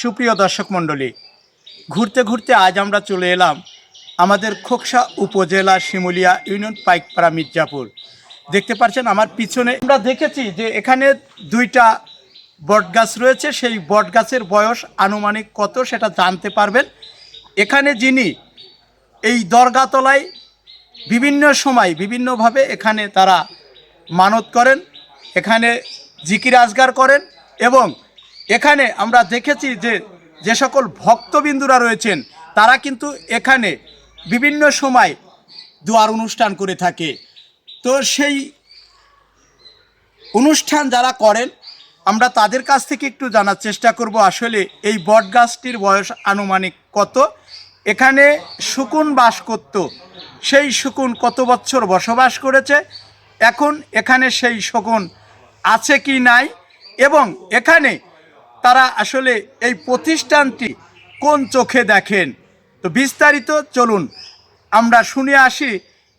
সুপ্রিয় দর্শক মণ্ডলী, ঘুরতে ঘুরতে আজ আমরা চলে এলাম আমাদের খোকসা উপজেলা শিমুলিয়া ইউনিয়ন পাইকপাড়া মির্জাপুর। দেখতে পাচ্ছেন আমার পিছনে আমরা দেখেছি যে এখানে দুইটা বটগাছ রয়েছে, সেই বটগাছের বয়স আনুমানিক কত সেটা জানতে পারবেন। এখানে যিনি এই দরগাতলায় বিভিন্ন সময় বিভিন্নভাবে এখানে তারা মানত করেন, এখানে জিকির আজগার করেন এবং এখানে আমরা দেখেছি যে যে সকল ভক্তবিন্দুরা রয়েছেন, তারা কিন্তু এখানে বিভিন্ন সময় দোয়ার অনুষ্ঠান করে থাকে। তো সেই অনুষ্ঠান যারা করেন, আমরা তাদের কাছ থেকে একটু জানার চেষ্টা করব, আসলে এই বটগাছটির বয়স আনুমানিক কত? এখানে শকুন বাস করত, সেই শকুন কত বছর বসবাস করেছে? এখন এখানে সেই শকুন আছে কি নাই? এবং এখানে তারা আসলে এই প্রতিষ্ঠানটি কোন চোখে দেখেন? তো বিস্তারিত চলুন, আমরা শুনে আসি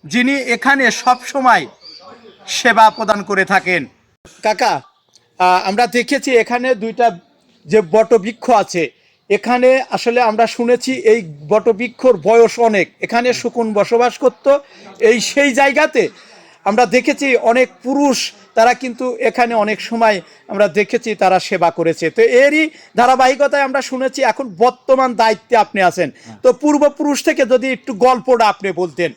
যিনি এখানে সব সময় সেবা প্রদান করে থাকেন। কাকা আমরা দেখেছি এখানে দুইটা যে বটবৃক্ষ আছে। এখানে আসলে আমরা শুনেছি এই বটবৃক্ষর বয়স অনেক। এখানে শকুন বসবাস করত। এই সেই জায়গাতে আমরা দেখেছি অনেক পুরুষ তারা কিন্তু এখানে অনেক সময় আমরা দেখেছি তারা সেবা করেছে। তো এরই ধারাবাহিকতায় আমরা শুনেছি এখন বর্তমান দায়িত্বে আপনি আছেন। তো পূর্বপুরুষ থেকে যদি একটু গল্পটা আপনি বলতেন।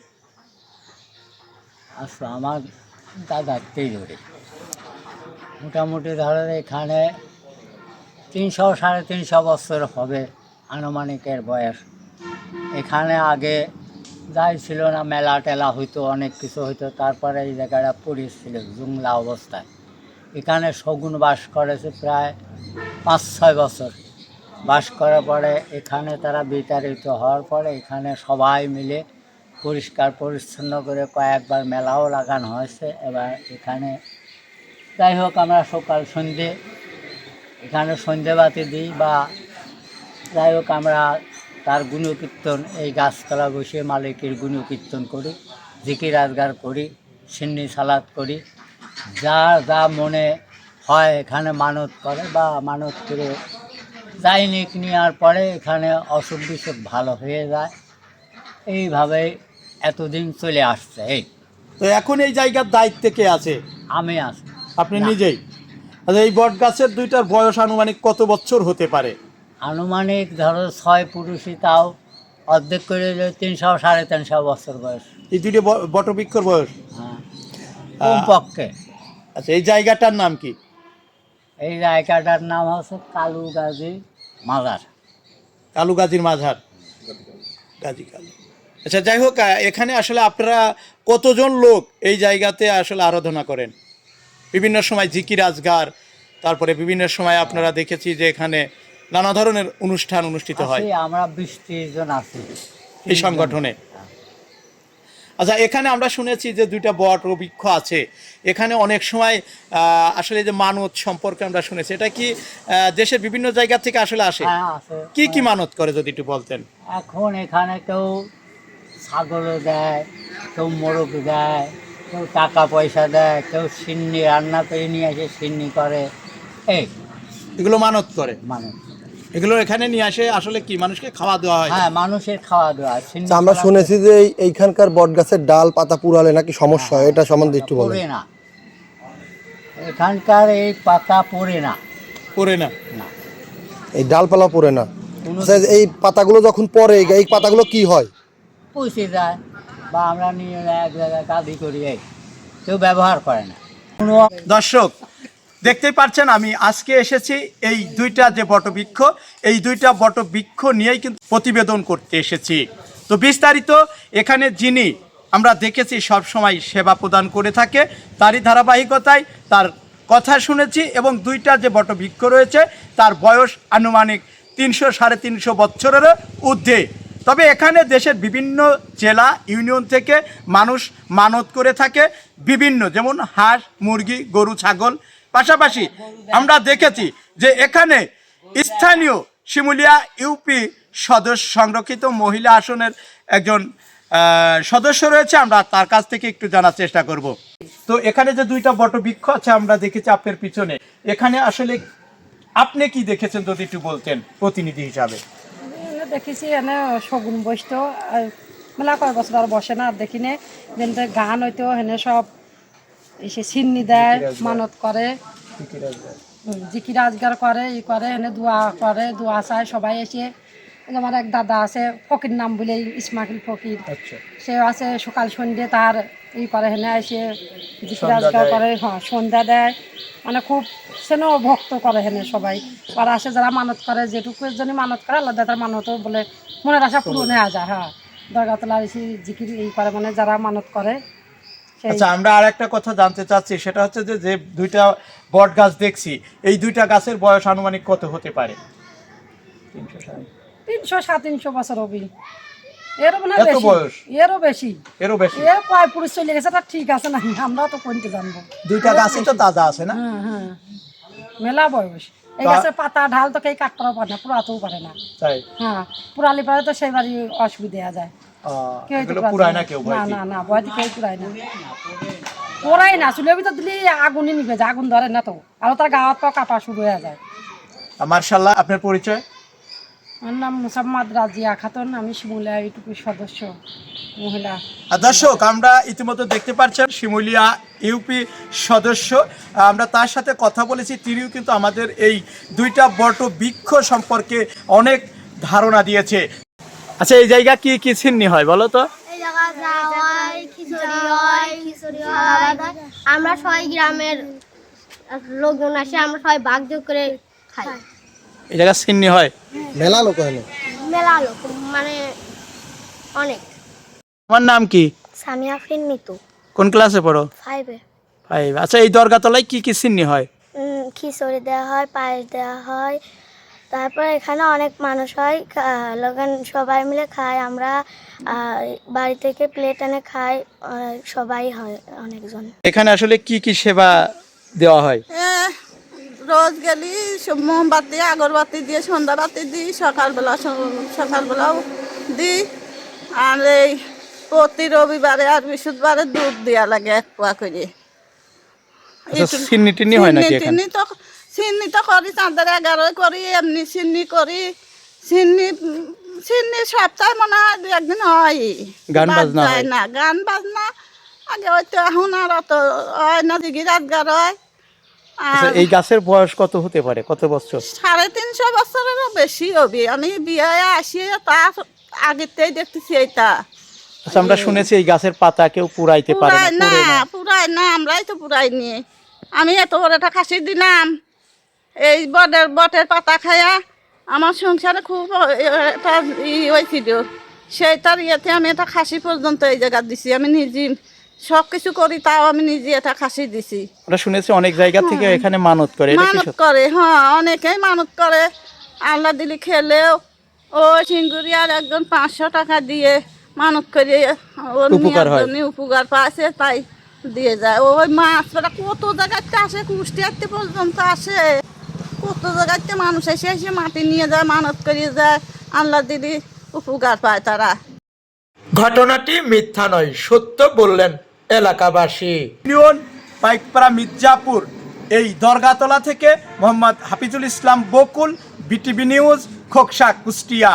আচ্ছা আমার দাদাতেই ধরে। মোটামুটি ধরেন এখানে তিনশো সাড়ে তিনশো বছর হবে আনুমানিকের বয়স। এখানে আগে যাই ছিল না, মেলা টেলা হইতো, অনেক কিছু হইতো। তারপরে এই জায়গাটা পড়েছিল জুংলা অবস্থায়। এখানে শগুন বাস করেছে প্রায় পাঁচ, ছয় বছর। বাস করার পরে এখানে তারা বিতাড়িত হওয়ার পরে এখানে সবাই মিলে পরিষ্কার পরিচ্ছন্ন করে কয়েকবার মেলাও লাগানো হয়েছে। এবার এখানে যাই হোক, আমরা সকাল সন্ধে, এখানে সন্ধেবাতি দিই বা যাই হোক, আমরা তার গুণকীর্তন এই গাছতলা বসে মালিকের গুণকীর্তন করি জিকির আজগার করি সিন্নি সালাদ করি। যা যা মনে হয় এখানে মানত করে বা মানত করে যাইনিক নেওয়ার পরে এখানে অসুখ বিসুখ ভালো হয়ে যায়। এইভাবে এতদিন চলে আসছে এই। তো এখন এই জায়গার দায়িত্বে কে আছে? আমি আছি। আপনি নিজেই? আচ্ছা এই বট গাছের দুইটার বয়স আনুমানিক কত বছর হতে পারে? আনুমানিক ধরো ছয় পুরুষই তাও অর্ধেক করে তিনশো সাড়ে তিনশো বছর বয়স। এই দুটি বটবৃক্ষর বয়স? হ্যাঁ। কমপক্ষে। আচ্ছা এই জায়গাটার নাম কি? এই জায়গাটার নাম হচ্ছে কালু কালুগাজি মাজার। কালু গাজীর মাঝার গাজী কালু। আচ্ছা যাই হোক এখানে আসলে আপনারা কতজন লোক এই জায়গাতে আসলে আরাধনা করেন? বিভিন্ন সময় জিকির আজগার তারপরে বিভিন্ন সময় আপনারা দেখেছি যে এখানে নানা ধরনের অনুষ্ঠান অনুষ্ঠিত হয়। আমরা বিশ জন আছি। এই সংগঠনে। আচ্ছা এখানে আমরা শুনেছি যে দুইটা বট বৃক্ষ আছে। এখানে অনেক সময় আসলে যে মানত সম্পর্কে আমরা শুনেছি এটা কি দেশের বিভিন্ন জায়গা থেকে আসলে আসে? হ্যাঁ কি কি মানত করে যদি একটু বলতেন? এখন এখানে কেউ ছাগলও দেয় কেউ মোরগ দেয় কেউ টাকা পয়সা দেয় কেউ সিন্নি রান্না করে নিয়ে এসে সিন্নি করে। এই এগুলো মানত করে? মানে এগুলো এখানে নিয়ে আসে আসলে কি? মানুষকে খাওয়া দেওয়া হয়। হ্যাঁ মানুষের খাওয়া দাওয়া আচ্ছা, আমরা শুনেছি যে এই- এইখানকার বট গাছের ডাল পাতা পুরালে নাকি সমস্যা হয়? এটা সম্বন্ধে একটু বলেন। না। এখানকার এই পাতা পড়ে না। করে না। না। এই ডালপালা পড়ে না। আচ্ছা, এই পাতাগুলো যখন পড়ে এই পাতাগুলো কি হয়? পচে যায় বা আমরা নিয়ে এক জায়গায় কাঁদি করি এই কেউ ব্যবহার করে না। দর্শক দেখতেই পাচ্ছেন আমি আজকে এসেছি এই দুইটা যে বটবৃক্ষ, এই দুইটা বটবৃক্ষ নিয়েই কিন্তু প্রতিবেদন করতে এসেছি। তো বিস্তারিত, এখানে যিনি আমরা দেখেছি সব সময় সেবা প্রদান করে থাকে, তারই ধারাবাহিকতায় তার কথা শুনেছি এবং দুইটা যে বটবৃক্ষ রয়েছে, তার বয়স আনুমানিক তিনশো সাড়ে তিনশো বছরেরও ঊর্ধ্বে। তবে এখানে দেশের বিভিন্ন জেলা, ইউনিয়ন থেকে মানুষ মানত করে থাকে। বিভিন্ন, যেমন হাঁস, মুরগি, গরু, ছাগল। পাশাপাশি আমরা দেখেছি যে এখানে স্থানীয় শিমুলিয়া ইউপি সদস্য, সংরক্ষিত মহিলা আসনের একজন সদস্য রয়েছে। আমরা তার কাছ থেকে একটু জানার চেষ্টা করব। তো এখানে যে দুইটা বটবৃক্ষ আছে, আমরা দেখেছি আপনার পিছনে। এখানে আসলে আপনি কি দেখেছেন যদি একটু বলতেন প্রতিনিধি হিসাবে? দেখেছি এনে শগুন বসত মেলা কয় বছর আর বসে না আর দেখি নে যেনতে গান হইতো হেনে সব এসে সিন্নি দেয় মানত করে। জিকি রাজগার করে ই করে এনে দোয়া করে দোয়া চায় সবাই এসে। আমার এক দাদা আছে ফকির নাম বলে ইসমাকিল ফকির। আচ্ছা। সে আছে সকাল সন্ধ্যে তার ই করে হেনে আজগার দেয়। করে হ্যাঁ সন্ধ্যা দেয়। মানে খুব সেন ভক্ত করে হেনে সবাই। আর আসে যারা মানত করে যেটুকু জন্য মানত করে আল্লাহ তার মানত বলে মনের আশা পূরণ হয়ে যায় হ্যাঁ। দরগাতলা এসে জিকির ই করে মানে যারা মানত করে আচ্ছা আমরা আর একটা কথা জানতে চাচ্ছি সেটা হচ্ছে যে যে দুইটা বট গাছ দেখছি এই দুইটা গাছের বয়স আনুমানিক কত হতে পারে? তিনশো ষাট। তিনশো সাড়ে তিনশো বছর হবি এরও এত বয়স? এরও বেশি। এরও বেশি? এর কয় পুরুষ চলে গেছে তা ঠিক আছে না? আমরাও তো কোনটি জানব? দুইটা গাছই তো তাজা আছে না? হ্যাঁ হ্যাঁ। মেলা বয়স। এই গাছের পাতা ঢাল তো কেউ কাটতেও পারে না পুরাতেও পারে না। তাই? হ্যাঁ পুরালি পারে তো সেইবারই অসুবিধা যায়। কেউ তো পুরায় না কেউ না না না ভয় দিয়ে কেউ পুরায় না। পুরাই না চুলের ভিতর দিলে আগুনই নিবে আগুন ধরে না তো। আর তার গাওয়াত পা কাপা শুরু হয়ে যায়। মার্শাল্লাহ আপনার পরিচয়? আমার নাম মুসাম্মদ রাজিয়া খাতুন আমি শিমুলিয়া ইউটিউবের সদস্য মহিলা। দর্শক আমরা ইতিমধ্যে দেখতে পাচ্ছেন শিমুলিয়া ইউপি সদস্য। আমরা তার সাথে কথা বলেছি তিনিও কিন্তু আমাদের এই দুইটা বট বৃক্ষ সম্পর্কে অনেক ধারণা দিয়েছে। আচ্ছা এই জায়গা কি কি ছিন্নি হয় বলো তো? হয় হয় হয়। আমরা সবাই গ্রামের লোকজন আসে আমরা সবাই ভাগযোগ করে খাই। এই জায়গা ছিন্নি হয়? মেলা লোক হয় মেলা লোক মানে অনেক। আমার নাম কি? সামিয়া ফিন মিতু। কোন ক্লাসে পড়ো? ফাইভে ফাইভ আচ্ছা এই দরগাতলায় কি কি ছিন্নি হয়? খিচুড়ি দেওয়া হয় পায়েস দেওয়া হয়। তারপর এখানে অনেক মানুষ হয় লোকান সবাই মিলে খায়। আমরা আহ, বাড়ি থেকে প্লেট এনে খাই সবাই হয় অনেকজন। এখানে আসলে কি কি সেবা দেওয়া হয়? রোজ গেলি মোমবাতি আগরবাতি দিয়ে সন্ধ্যাবাতি দিই সকালবেলা সকালবেলাও দিই। আর এই প্রতি রবিবারে আর বৃহস্পতিবারে দুধ দেওয়া লাগে এক পোয়া করে। আচ্ছা হয় নাকি সিন্নি তো করি চাঁদের এগারোই করি এমনি সিন্নি করি। সিন্নি উম, সিন্নি সপ্তাহে মনে হয় দু একদিন হয়। গান বাজনা না গান বাজনা আগে হয়তো এখন আর অত হয় না দিঘি রাতগার হয়। আচ্ছা এই গাছের বয়স কত হতে পারে? কত বছর? সাড়ে তিনশো বছরেরও বেশি হবে। আমি বিয়ে আসি তার আগেতেই দেখতেছি এইটা। আচ্ছা আমরা শুনেছি এই গাছের পাতা কেউ পুরাইতে পারে না। পুরাই না আমরাই তো পুরাই নি। আমি এত বড় একটা খাসি দিলাম। এই বটের বটের পাতা খায়া আমার সংসারে খুব একটা ই হয়েছিল। সেই তার ইয়েতে আমি একটা খাসি পর্যন্ত এই জায়গা দিছি। আমি নিজে সব কিছু করি তাও আমি নিজে একটা খাসি দিছি। আমরা শুনেছি অনেক জায়গা থেকে এখানে মানত করে এটা মানত করে হ্যাঁ অনেকেই মানত করে। আল্লাহ দিলি খেলেও ও সিঙ্গুরি আর একজন পাঁচশো টাকা দিয়ে মানত করে ওর উপকার হয়। মেয়ের জন্য উপকার পাচ্ছে তাই দিয়ে যায়। ওই মাছ ওটা কত জায়গাতে আসে কুষ্টিয়াতে পর্যন্ত আসে। কত জায়গাতে মানুষ এসে এসে মাটি নিয়ে যায় মানত করিয়ে যায়। আল্লাহ দিলি উপকার পায় তারা। ঘটনাটি মিথ্যা নয়, সত্য বললেন এলাকাবাসী। পাইকপাড়া মির্জাপুর, এই দরগাতলা থেকে মোহাম্মদ হাফিজুল ইসলাম বকুল, বিটিভি নিউজ, খোকসা, কুষ্টিয়া।